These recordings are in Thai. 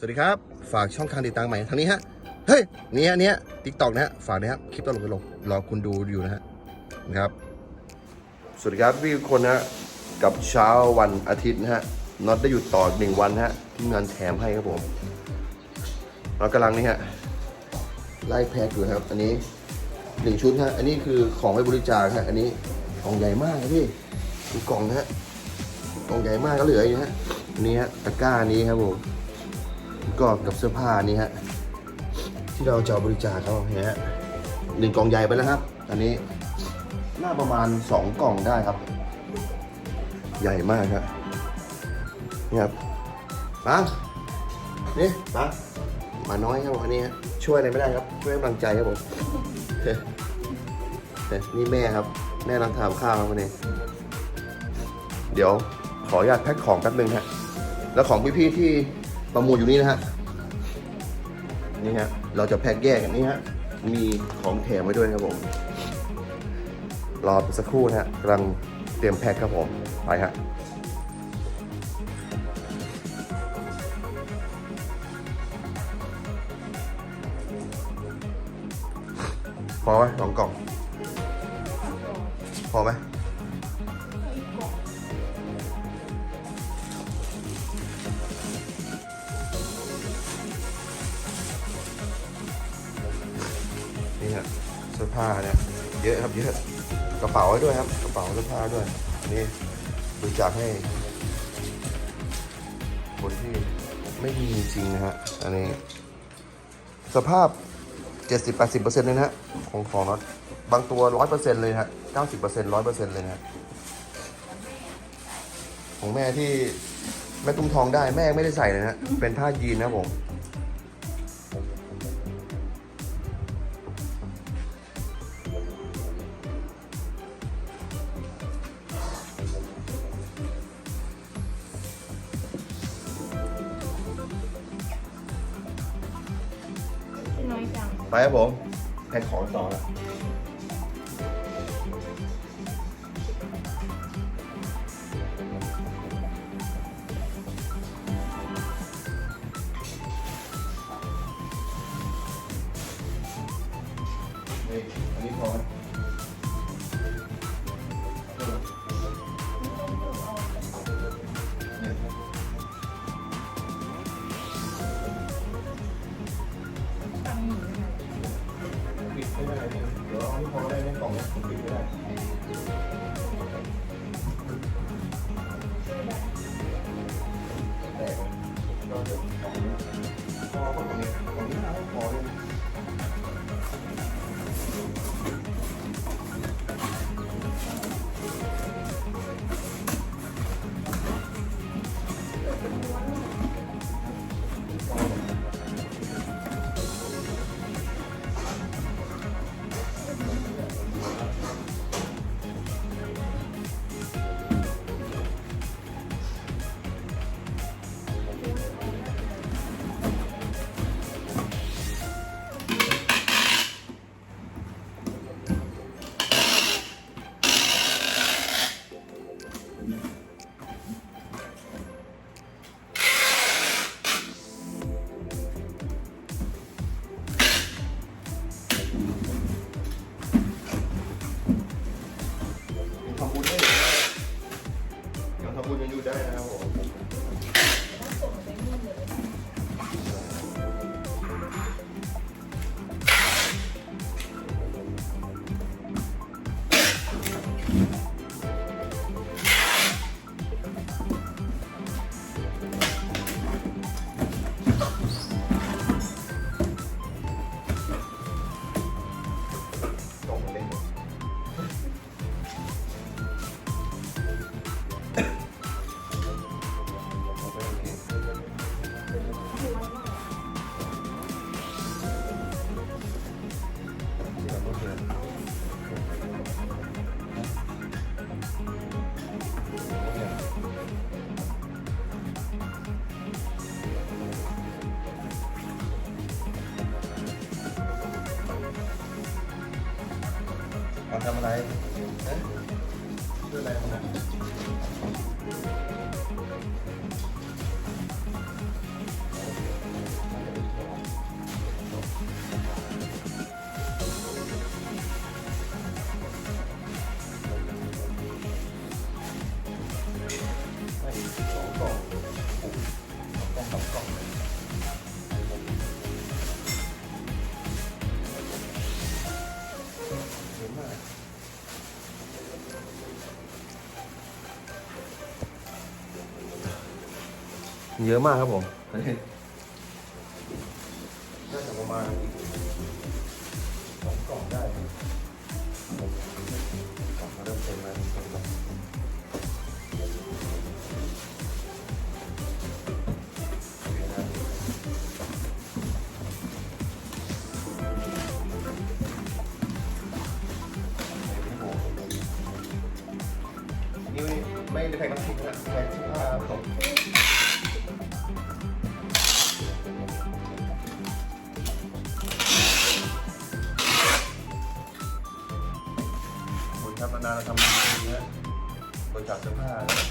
สวัสดีครับ ฝากช่องทางติดตามใหม่ทางนี้ฮะ เฮ้ยนี่ฮะเนี้ยทิกตอกนะฮะ ฝากนะครับ คลิปตลกตลกรอคุณดูอยู่นะฮะนะครับ สวัสดีครับพี่ทุกคนนะฮะกับเช้าวันอาทิตย์นะฮะ น็อตได้หยุดต่อหนึ่งวันฮะ ที่งานแถมให้ครับผม เรากำลังนี่ฮะ ไล่แพ็คอยู่ครับ อันนี้หนึ่งชุดฮะ อันนี้คือของไปบริจาคฮะ อันนี้กล่องใหญ่มากพี่ดูกล่องนะฮะกล่องใหญ่มากก็เหลืออยู่ฮะ อันนี้ฮะ ตะกร้านี้ครับผม ประกอบกับเสื้อผ้านี้ฮะที่เราจะบริจาคเขาเนี่ยฮะหนึ่งกล่องใหญ่ไปแล้วครับ อันนี้น่าประมาณสองกล่องได้ครับ ใหญ่มากครับนี่ครับปังนี่ปังมาน้อยครับผมอันนี้ฮะช่วยอะไรไม่ได้ครับ ช่วยกำลังใจครับผมเฮ้ยเฮ้ยนี่แม่ครับ แม่กำลังทำข้าวครับวันนี้ เดี๋ยวขออนุญาตแพ็คของแป๊บนึงฮะแล้วของพี่ๆที่ ประมูลอยู่นี่นะฮะนี่ฮะเราจะแพ็คแยกกันนี่ฮะมีของแถมไว้ด้วยครับผมรอสักครู่นะฮะกำลังเตรียมแพ็คครับผมไปฮะพอไหมสองกล่อง พอไหม สื้อผ้าเนี่ยเยอะครับเยอะกระเป๋าไว้ด้วยครับกระเป๋าเสื้อผ้าด้วยอันนี้บริจาคให้ คนที่ไม่มีจริงนะฮะอันนี้ สภาพ 70-80%เลยนะฮะของของน็อตบางตัว 100%เลยฮะ90% 100%เลยนะฮะของแม่ที่แม่ตุ้มทองได้แม่ไม่ได้ใส่เลยนะเป็นผ้ายีนนะผม ไปครับผมแพ็คของต่อละ เอา เยอะมากครับผมอันนี้น่าจะประมาณสองกล่องได้กล่องมาเริ่มเต็มแล้วนี่ไม่ได้แพงน้ำพริกนะแพงที่ผ้าครับ บริจ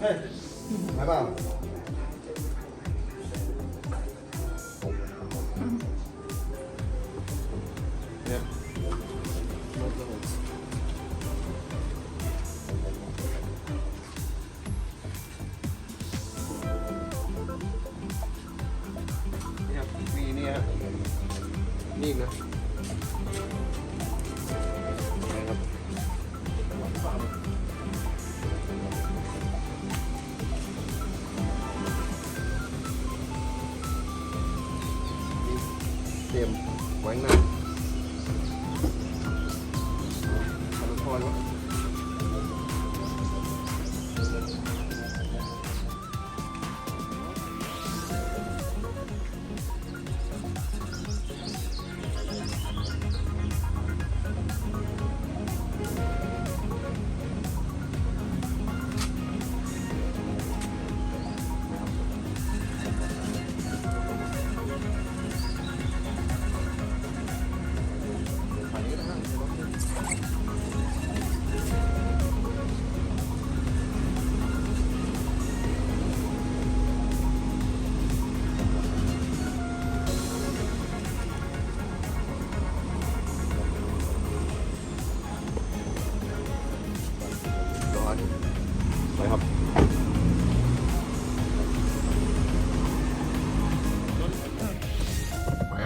เฮ้ยไปเปล่าเนี่ยรถระเบิดเนี่ยมีเนี่ยนี่นะนะครับ ไว้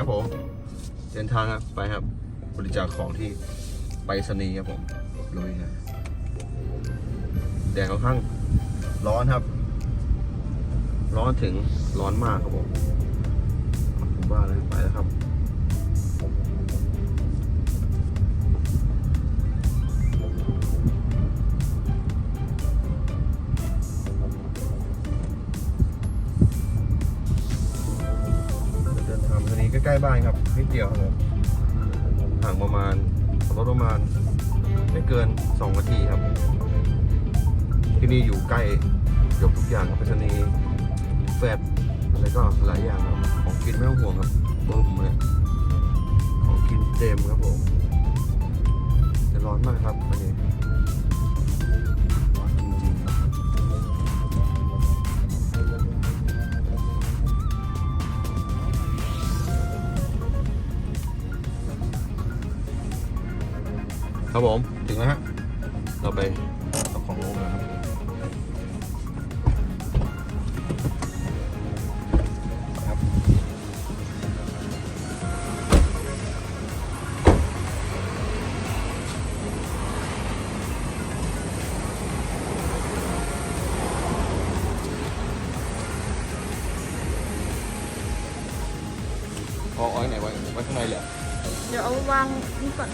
ครับผม เดินทางครับไปครับ บริจาคของที่ไปรษณีย์ครับผมลุยนะแดดค่อนข้างร้อนครับ ร้อนถึงร้อนมากครับผมผมว่าเลยไปแล้วครับ ล้บ้านครับนิดเดียวครับผมห่างประมาณขับรถประมาณไม่เกิน2นาทีครับ ที่นี่อยู่ใกล้เกือบทุกอย่างครับไปรษณีย์แฟดอะไรก็หลายอย่างครับ ของกินไม่ต้องห่วงครับบึ้มเลยของกินเต็มครับผมจะร้อนมากครับวันนี้ ครับผมถึงแล้วฮะเราไปเอาของลงนะครับครับเอาเอาไว้ไหนไว้ไว้ข้างในเหรอเดี๋ยวเอาวางนี่ก่อน